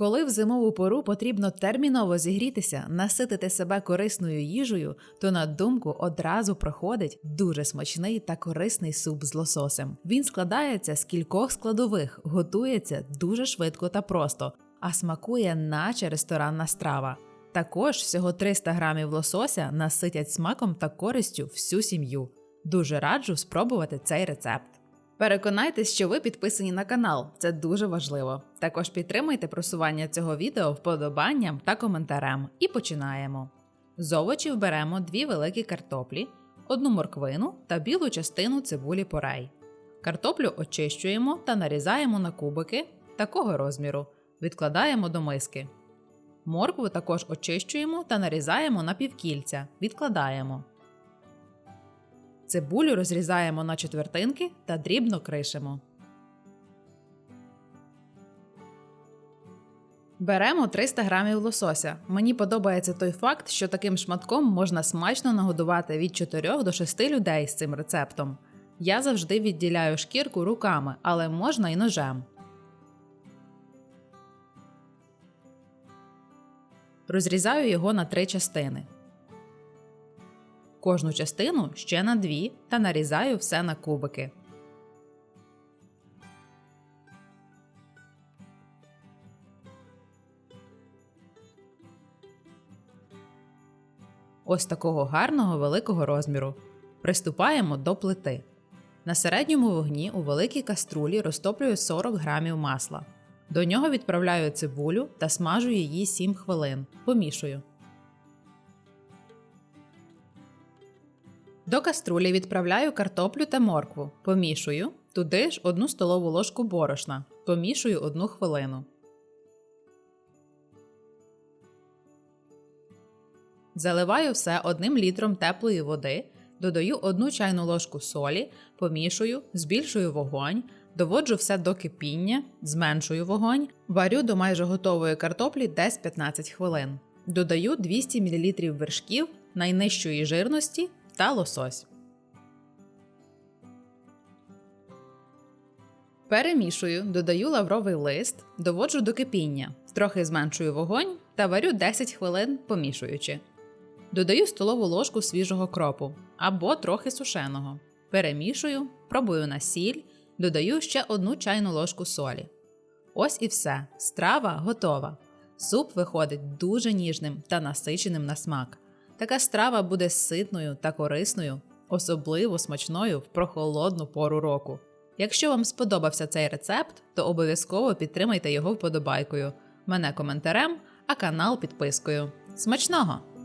Коли в зимову пору потрібно терміново зігрітися, наситити себе корисною їжею, то на думку одразу приходить дуже смачний та корисний суп з лососем. Він складається з кількох складових, готується дуже швидко та просто, а смакує, наче ресторанна страва. Також всього 300 грамів лосося наситять смаком та користю всю сім'ю. Дуже раджу спробувати цей рецепт. Переконайтесь, що ви підписані на канал, це дуже важливо. Також підтримайте просування цього відео вподобанням та коментарем. І починаємо. З овочів беремо дві великі картоплі, одну морквину та білу частину цибулі порей. Картоплю очищуємо та нарізаємо на кубики такого розміру. Відкладаємо до миски. Моркву також очищуємо та нарізаємо на півкільця. Відкладаємо. Цибулю розрізаємо на четвертинки та дрібно кришимо. Беремо 300 грамів лосося. Мені подобається той факт, що таким шматком можна смачно нагодувати від 4 до 6 людей з цим рецептом. Я завжди відділяю шкірку руками, але можна і ножем. Розрізаю його на три частини. Кожну частину ще на дві та нарізаю все на кубики. Ось такого гарного великого розміру. Приступаємо до плити. На середньому вогні у великій каструлі розтоплюю 40 грамів масла. До нього відправляю цибулю та смажу її 7 хвилин. Помішую. До каструлі відправляю картоплю та моркву, помішую, туди ж одну столову ложку борошна, помішую одну хвилину. Заливаю все одним літром теплої води, додаю одну чайну ложку солі, помішую, збільшую вогонь, доводжу все до кипіння, зменшую вогонь, варю до майже готової картоплі десь 15 хвилин. Додаю 200 мл вершків найнижчої жирності та лосось. Перемішую, додаю лавровий лист, доводжу до кипіння, трохи зменшую вогонь та варю 10 хвилин, помішуючи. Додаю столову ложку свіжого кропу або трохи сушеного. Перемішую, пробую на сіль, додаю ще одну чайну ложку солі. Ось і все. Страва готова. Суп виходить дуже ніжним та насиченим на смак. Така страва буде ситною та корисною, особливо смачною в прохолодну пору року. Якщо вам сподобався цей рецепт, то обов'язково підтримайте його вподобайкою, мене коментарем, а канал підпискою. Смачного!